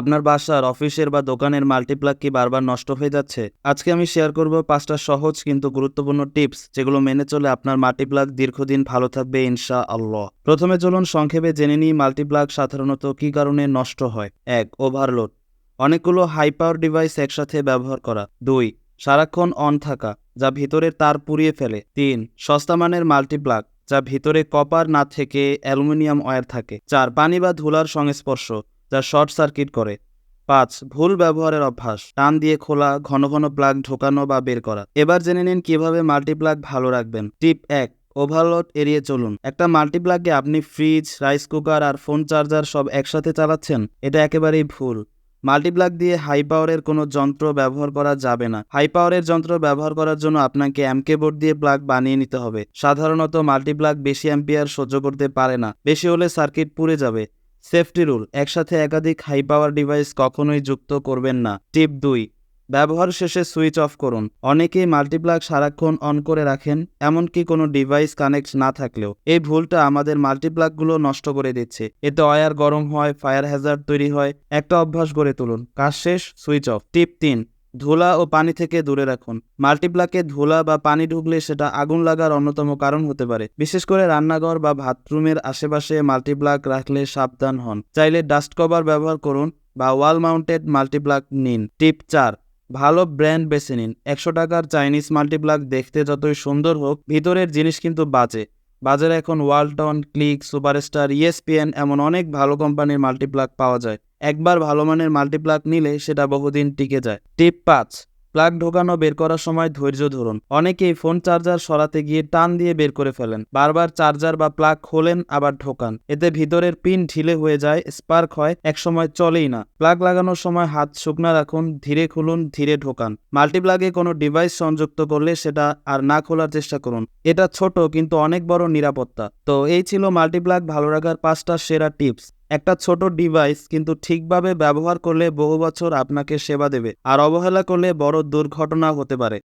আপনার বাসার, অফিসের বা দোকানের মাল্টিপ্লাগ কি বারবার নষ্ট হয়ে যাচ্ছে? আজকে আমি শেয়ার করব পাঁচটা সহজ কিন্তু গুরুত্বপূর্ণ টিপস যেগুলো মেনে চলে আপনার মাল্টিপ্লাগ দীর্ঘদিন ভালো থাকবে ইনশা আল্লাহ প্রথমে চলুন সংক্ষেপে জেনে নিই মাল্টিপ্লাগ সাধারণত কি কারণে নষ্ট হয়। এক ওভারলোড অনেকগুলো হাই পাওয়ার ডিভাইস একসাথে ব্যবহার করা। দুই, সারাক্ষণ অন থাকা, যা ভিতরের তার পুড়িয়ে ফেলে। তিন, সস্তা মানের মাল্টিপ্লাগ যা ভিতরে কপার না থেকে অ্যালুমিনিয়াম ওয়্যার থাকে। চার, পানি বা ধুলার সংস্পর্শ। যা শর্ট সার্কিট করে। পাঁচ, ভুল ব্যবহারের অভ্যাস। টান দিয়ে খোলা, ঘন ঘন প্লাগ ঢোকানো বা বের করা। এবার জেনে নিন কীভাবে মাল্টিপ্লাগ ভালো রাখবেন। টিপ এক, ওভারলোড এড়িয়ে চলুন। একটা মাল্টিপ্লাগে আপনি ফ্রিজ, রাইস কুকার আর ফোন চার্জার সব একসাথে চালাচ্ছেন, এটা একেবারেই ভুল। মাল্টিপ্লাগ দিয়ে হাই পাওয়ারের কোনো যন্ত্র ব্যবহার করা যাবে না। হাই পাওয়ারের যন্ত্র ব্যবহার করার জন্য আপনাকে এমকে বোর্ড দিয়ে প্লাগ বানিয়ে নিতে হবে। সাধারণত মাল্টিপ্লাগ বেশি অ্যাম্পিয়ার সহ্য করতে পারে না। বেশি হলে সার্কিট পুড়ে যাবে। সেফটি রুল, একসাথে একাধিক হাই পাওয়ার ডিভাইস কখনোই যুক্ত করবেন না। টিপ দুই, ব্যবহার শেষে সুইচ অফ করুন। অনেকেই মাল্টিপ্লাগ সারাক্ষণ অন করে রাখেন, এমনকি কোনো ডিভাইস কানেক্ট না থাকলেও। এই ভুলটা আমাদের মাল্টিপ্লাগগুলো নষ্ট করে দিচ্ছে। এতে অয়ার গরম হয় ফায়ার হ্যাজার্ড তৈরি হয়, একটা অভ্যাস গড়ে তুলুন। কাজ শেষ সুইচ অফ টিপ তিন ধুলা ও পানি থেকে দূরে রাখুন। মাল্টিপ্লাকে ধুলা বা পানি ঢুকলে সেটা আগুন লাগার অন্যতম কারণ হতে পারে। বিশেষ করে রান্নাঘর বা বাথরুমের আশেপাশে মাল্টিপ্লাক রাখলে সাবধান হন। চাইলে ডাস্ট কভার ব্যবহার করুন বা ওয়াল মাউন্টেড মাল্টিপ্লাক নিন। টিপ চার, ভালো ব্র্যান্ড বেছে নিন। একশো টাকার চাইনিজ মাল্টিপ্লাক দেখতে যতই সুন্দর হোক, ভিতরের জিনিস কিন্তু বাজে। বাজারে এখন ওয়ালটন, ক্লিক, সুপারস্টার, ইএসপিএন এমন অনেক ভালো কোম্পানির মাল্টিপ্লাক পাওয়া যায়। একবার ভালো মানের মাল্টিপ্লাগ নিলে সেটা বহুদিন টিকে যায়। টিপ পাঁচ প্লাগ ঢোকানো বের করার সময় ধৈর্য ধরুন। অনেকেই ফোন চার্জার সরাতে গিয়ে টান দিয়ে বের করে ফেলেন। বারবার চার্জার বা প্লাগ খোলেন, আবার ঢোকান। এতে ভিতরের পিন ঢিলে হয়ে যায় স্পার্ক হয়, একসময় চলেই না। প্লাগ লাগানোর সময় হাত শুকনো রাখুন, ধীরে খুলুন, ধীরে ঢোকান। মাল্টিপ্লাগে কোনো ডিভাইস সংযুক্ত করলে সেটা আর না খোলার চেষ্টা করুন। এটা ছোট, কিন্তু অনেক বড় নিরাপত্তা। তো এই ছিল মাল্টিপ্লাগ ভালো রাখার পাঁচটা সেরা টিপস একটা ছোট ডিভাইস কিন্তু ঠিকভাবে ব্যবহার করলে বহু বছর আপনাকে সেবা দেবে, আর অবহেলা করলে বড় দুর্ঘটনা হতে পারে।